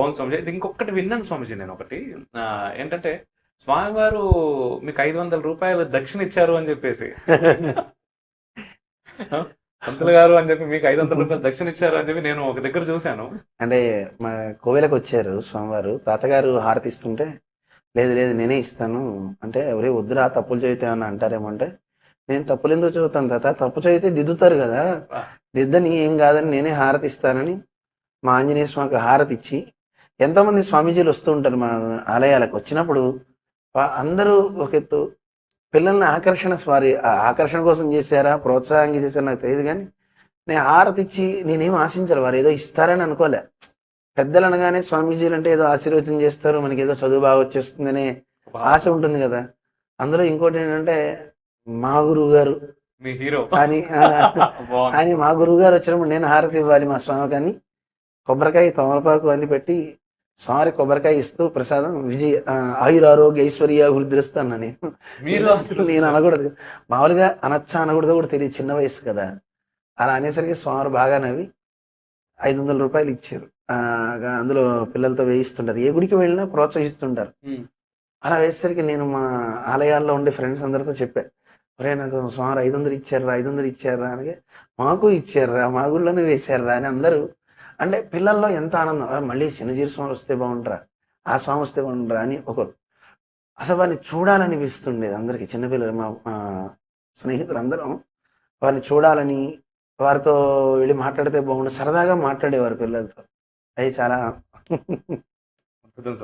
పవన్ స్వామిజీ ఇంకొకటి విన్నాను స్వామిజీ నేను ఒకటి. ఏంటంటే స్వామివారు మీకు ఐదు వందల రూపాయలు దక్షిణ ఇచ్చారు అని చెప్పేసి. పంతులు గారు అని చెప్పి మీకు ఐదు వందల రూపాయలు దక్షిణ ఇచ్చారు అని చెప్పి నేను ఒక దగ్గర చూశాను. అంటే మా కోవెలకు వచ్చారు స్వామివారు. తాతగారు హారతి ఇస్తుంటే లేదు లేదు నేనే ఇస్తాను. అంటే ఎవరే వద్దురా తప్పులు చదివితే ఏమన్నా అంటారేమో అంటే నేను తప్పులు ఎందుకు చదువుతాను తాత? తప్పు చదివితే దిద్దుతారు కదా. దిద్దని ఏం కాదని నేనే హారతి ఇస్తానని మా ఆంజనేయ స్వామికి హారతి ఇచ్చి ఎంతోమంది స్వామీజీలు వస్తూ ఉంటారు మా ఆలయాలకు. వచ్చినప్పుడు అందరూ ఒక ఎత్తు పిల్లల్ని ఆకర్షణ స్వారీ ఆ ఆకర్షణ కోసం చేశారా ప్రోత్సాహంగా చేశారా నాకు తెలియదు కానీ నేను హారతి ఇచ్చి నేనేం ఆశించాలి వారు ఏదో ఇస్తారని అనుకోలే. పెద్దలు అనగానే స్వామీజీలు అంటే ఏదో ఆశీర్వచనం చేస్తారు మనకి ఏదో చదువు బాగా వచ్చేస్తుందనే ఆశ ఉంటుంది కదా. అందులో ఇంకోటి ఏంటంటే మా గురువు గారు మీ హీరో. అని అని మా గురువు గారు వచ్చినప్పుడు నేను హారతి ఇవ్వాలి మా స్వామి కానీ కొబ్బరికాయ తమలపాకు అన్ని పెట్టి స్వామి కొబ్బరికాయ ఇస్తూ ప్రసాదం విజయ ఆయుర ఆరోగ్య ఐశ్వర్య వృద్ధిస్తాను నేను. మీరు నేను అనకూడదు. మామూలుగా అనొచ్చా అనకూడదు కూడా తెలియదు చిన్న వయసు కదా. అలా అనేసరికి స్వామి బాగా నవ్వి ఐదు వందల రూపాయలు ఇచ్చారు. అందులో పిల్లలతో వేయిస్తుంటారు. ఏ గుడికి వెళ్ళినా ప్రోత్సహిస్తుంటారు. అలా వేసేసరికి నేను మా ఆలయాల్లో ఉండే ఫ్రెండ్స్ అందరితో చెప్పా ఒరే నాకు స్వామి ఐదు వందలు ఇచ్చారా ఐదు వందలు ఇచ్చారా అని మాకు ఇచ్చారా మా గుళ్ళోనే వేశారా అని అందరూ అంటే పిల్లల్లో ఎంత ఆనందం? మళ్ళీ చిన్నజీరి స్వామి వస్తే బాగుంటారా ఆ స్వామి వస్తే బాగుంటారా అని ఒకరు. అసలు వారిని చూడాలనిపిస్తుండేది అందరికి. చిన్నపిల్లలు మా స్నేహితులందరం వారిని చూడాలని వారితో వెళ్ళి మాట్లాడితే బాగుండు సరదాగా మాట్లాడేవారు పిల్లలతో. అది చాలా అద్భుతం